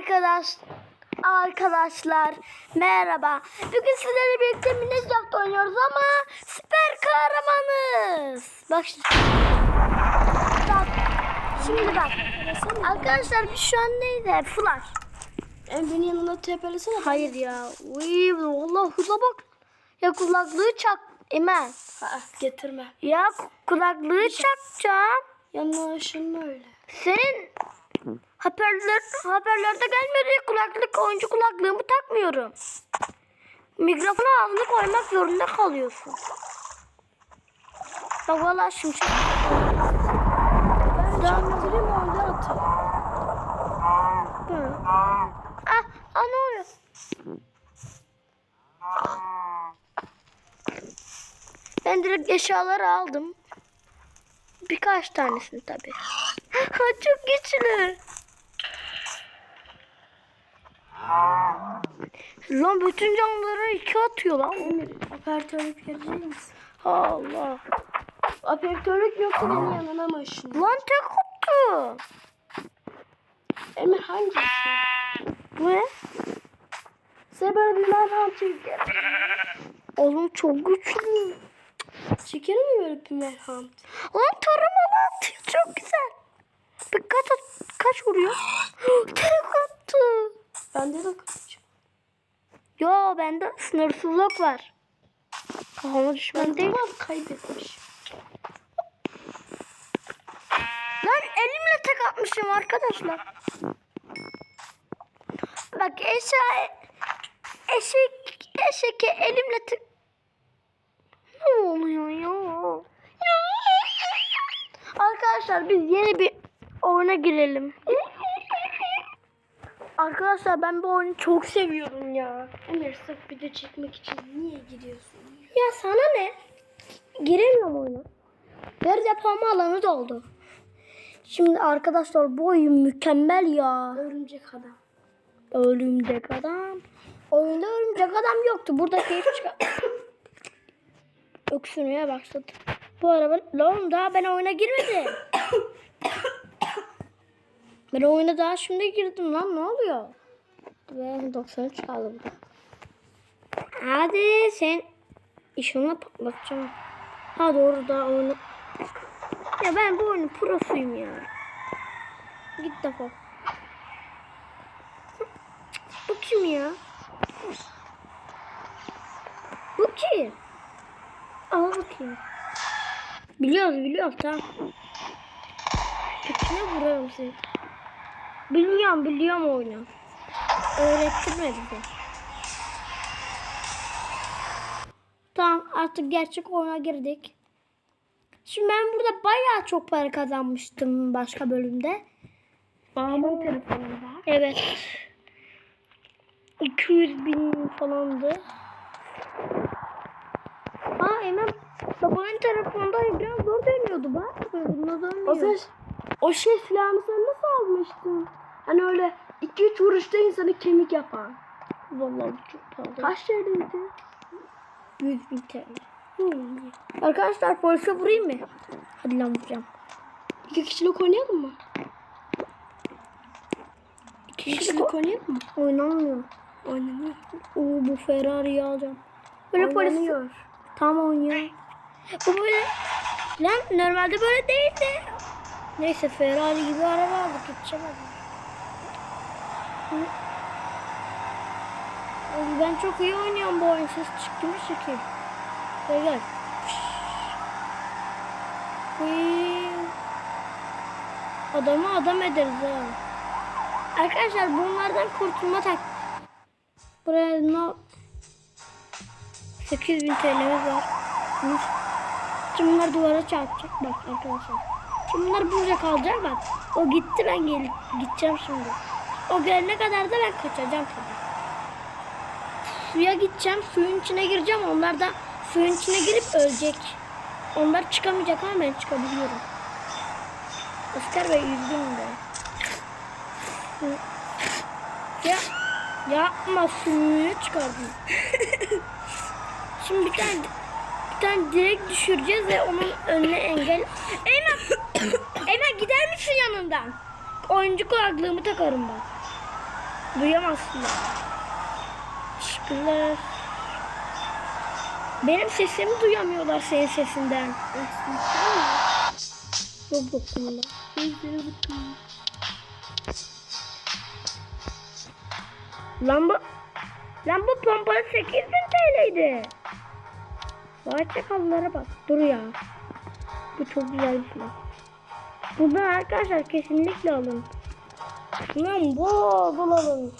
Arkadaş arkadaşlar merhaba. Bugün sizlerle birlikte Minecraft oynuyoruz ama süper kahramanız. Bak şimdi. Bak. Şimdi bak. Arkadaşlar biz şu an neydi? Flash. Emre'nin yanına tepelesene. Hayır ya. Uy, vallahi hıza bak. Ya kulaklığı çak. Emen. Ha, getirme. Ya kulaklığı çakacağım. Yanına öyle. Senin hoparlör, hoparlörde gelmedi kulaklık oyuncu kulaklığımı takmıyorum. Mikrofonu ağzına koymak zorunda kalıyorsun. Bak valla şimdi çok... Ben getireyim orada atayım. Hı. Ah, ah ne oluyor? Ben direkt eşyaları aldım. Birkaç tanesini tabii. Çok güçlü. Lan bütün canlılara iki atıyor lan. Operatörlük gelecek misin? Allah. Operatörlük yoksa benim yanına mı ışın? Lan tek attı. Emir hangisi? Ne? Size böyle bir merham çeker. Oğlum çok güçlü. Çeker mi böyle bir merham? Lan taramalı atıyor çok güzel. Bir kaç, kaç vuruyor? tek attı. Bende de kılıç. Yo bende sınırsızlık var. Kafama düşman değil. Tamam kaybetmiş. Lan elimle tek atmışım arkadaşlar. Bak eşya eşek eşek elimle tek ne oluyor ya? Arkadaşlar biz yeni bir oyuna girelim. Arkadaşlar ben bu oyunu çok seviyorum ya. Emir sırf video çekmek için niye gidiyorsun? Ya sana ne? Giremiyorum oyuna. Ver depolama alanı doldu. Şimdi arkadaşlar bu oyun mükemmel ya. Örümcek adam. Örümcek adam. Oyunda örümcek adam yoktu. Burada keyif çıkar. Öksürmeye başladı. Bu araba... Lan daha ben oyuna girmedim. ben oyuna daha şimdi girdim lan. Ne oluyor? Ve 93 kaldı burada. Hadi sen işini patlatacağım. Ha doğru daha oyunu... Ya ben bu oyunun prosuyum ya. Git defol. Bu kim ya? Bu kim? Al bakayım. Biliyoruz biliyoruz tamam. Kötüne vuruyorum seni. Biliyorum biliyorum oyunu. Öğrettirmedi de. Tamam artık gerçek oyuna girdik. Şimdi ben burada bayağı çok para kazanmıştım başka bölümde. Babamın telefonunda. Evet. 200 bin falandı. Aa Emem babanın telefonda biraz zor dönüyordu bak. O, dönmüyor. sen, o şey silahını sen nasıl almıştın? Hani öyle 2-3 vuruşta insanı kemik yapan. Vallahi çok pahalı. Kaç TL'ydi? 100 bin TL. Hmm. Arkadaşlar polise vurayım mı? Hadi lan vuracağım. İki kişilik oynayalım mı? İki kişilik kişilik oynayalım mı? oynanmıyor. Oynanıyor. Oo bu Ferrari'yi alacağım. Böyle polis Oynanıyor. Tam oynuyor. Bu böyle lan normalde böyle değildi. Neyse Ferrari gibi araba aldık. Hı. Oğlum Ben çok iyi oynuyorum bu oyun. Ses çıktı mı şekil? Gel gel. Adamı adam ederiz ha. Arkadaşlar bunlardan kurtulma tak. Buraya no 8000 TL'miz var. Şimdi bunlar duvara çarpacak bak arkadaşlar. Şimdi bunlar burada kalacak bak. O gitti ben gel gideceğim şimdi. O gelene kadar da ben kaçacağım tabii. Suya gideceğim, suyun içine gireceğim. Onlar da suyun içine girip ölecek. Onlar çıkamayacak ama ben çıkabiliyorum. Oscar Bey üzgünüm. Hı. Ya yapma suyu çıkardım. Şimdi bir tane tane direkt düşüreceğiz ve onun önüne engel. Eymen! Eymen gider misin yanından? Oyuncu kulaklığımı takarım ben. Duyamazsınlar. Teşekkürler. Benim sesimi duyamıyorlar senin sesinden. Yok yok bunda. Lan bu Lan bu pompalı 8000 TL'ydi. Vay çakallara bak. Dur ya. Bu çok güzel bir silah. Bundan arkadaşlar kesinlikle alın. Bundan bol bol alın.